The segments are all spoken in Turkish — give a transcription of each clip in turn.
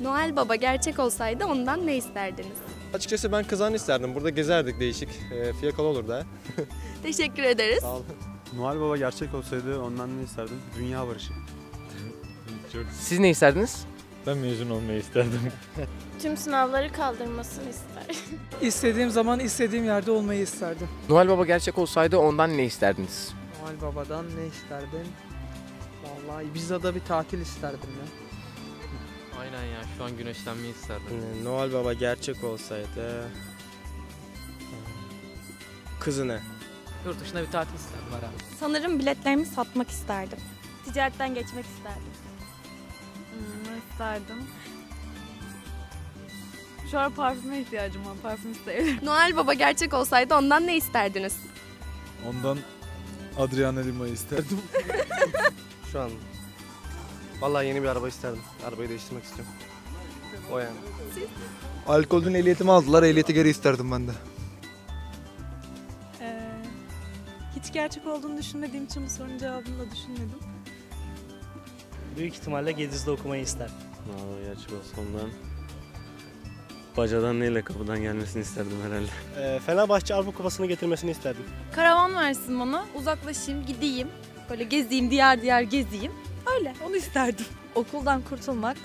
Noel Baba gerçek olsaydı ondan ne isterdiniz? Açıkçası ben kızağını isterdim. Burada gezerdik değişik. E, fiyakalı olurdu ha. Teşekkür ederiz. Sağ olun. Noel Baba gerçek olsaydı ondan ne isterdim? Dünya barışı. Siz ne isterdiniz? Ben mezun olmayı isterdim. Tüm sınavları kaldırmasını ister. İstediğim zaman istediğim yerde olmayı isterdim. Noel Baba gerçek olsaydı ondan ne isterdiniz? Noel Baba'dan ne isterdim? Vallahi Ibiza'da bir tatil isterdim ya. Aynen ya şu an güneşlenmeyi isterdim. Noel Baba gerçek olsaydı kızını Yurt dışında bir tatil isterdim herhalde. Sanırım biletlerimi satmak isterdim. Ticaretten geçmek isterdim. Hmm, isterdim. Şu an parfüme ihtiyacım var. Parfüm isteyebilirim. Noel Baba gerçek olsaydı ondan ne isterdiniz? Ondan Adriana Lima'yı isterdim. şu an vallahi yeni bir araba isterdim. Arabayı değiştirmek istiyorum. O yani. Alkolden ehliyetimi aldılar. Ehliyeti geri isterdim ben de. Ee, hiç gerçek olduğunu düşünmediğim için bu sorunun cevabını da düşünmedim. Büyük ihtimalle Gediz'de okumayı isterdim. Valla gerçek olsa ondan bacadan neyle kapıdan gelmesini isterdim herhalde. Ee, Fenerbahçe Avrupa Kupası'nı getirmesini isterdim. Karavan versin bana. Uzaklaşayım, gideyim. Böyle gezeyim, diğer diğer gezeyim. Öyle, onu isterdim. Okuldan kurtulmak.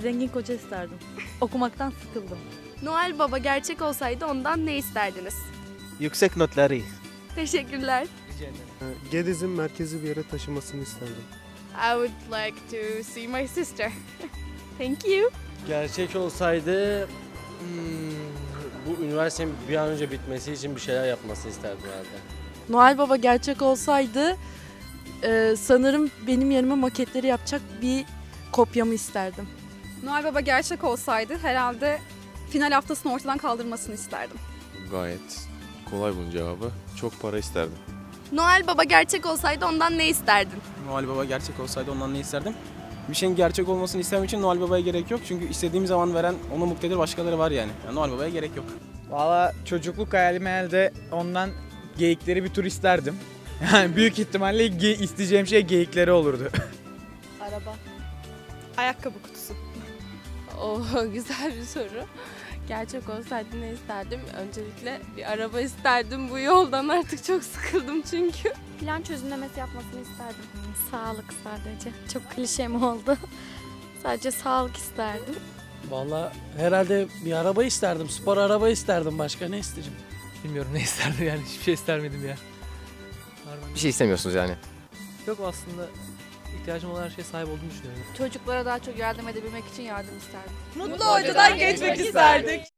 Zengin koca isterdim. Okumaktan sıkıldım. Noel Baba gerçek olsaydı ondan ne isterdiniz? Yüksek notları. Teşekkürler. Gediz'in merkezi bir yere taşımasını isterdim. I would like to see my sister. Thank you. Gerçek olsaydı hmm, bu üniversitenin bir an önce bitmesi için bir şeyler yapmasını isterdim herhalde. Noel Baba gerçek olsaydı e, sanırım benim yerime maketleri yapacak bir kopyamı isterdim. Noel Baba gerçek olsaydı herhalde final haftasını ortadan kaldırmasını isterdim. Gayet kolay bunun cevabı. Çok para isterdim. Noel Baba gerçek olsaydı ondan ne isterdin? Noel Baba gerçek olsaydı ondan ne isterdim? Bir şeyin gerçek olmasını istemem için Noel Baba'ya gerek yok. Çünkü istediğim zaman veren onu muktedir başkaları var yani. yani Noel Baba'ya gerek yok. Valla çocukluk hayalim herhalde ondan geyikleri bir tur isterdim. Yani büyük ihtimalle ge- isteyeceğim şey geyikleri olurdu. Araba. Ayakkabı kutusu. Oo güzel bir soru. Gerçek olsaydı ne isterdim? Öncelikle bir araba isterdim. Bu yoldan artık çok sıkıldım çünkü. Plan çözümlemesi yapmasını isterdim. Sağlık sadece. Çok klişe mi oldu? sadece sağlık isterdim. Valla herhalde bir araba isterdim. Spor araba isterdim. Başka ne isteyeceğim? Bilmiyorum ne isterdim yani hiçbir şey istermedim ya. Bir şey istemiyorsunuz yani. Yok aslında ihtiyacım olan her şeye sahip olduğumu düşünüyorum. Çocuklara daha çok yardım edebilmek için yardım isterdim. Mutlu hocadan geçmek isterdik.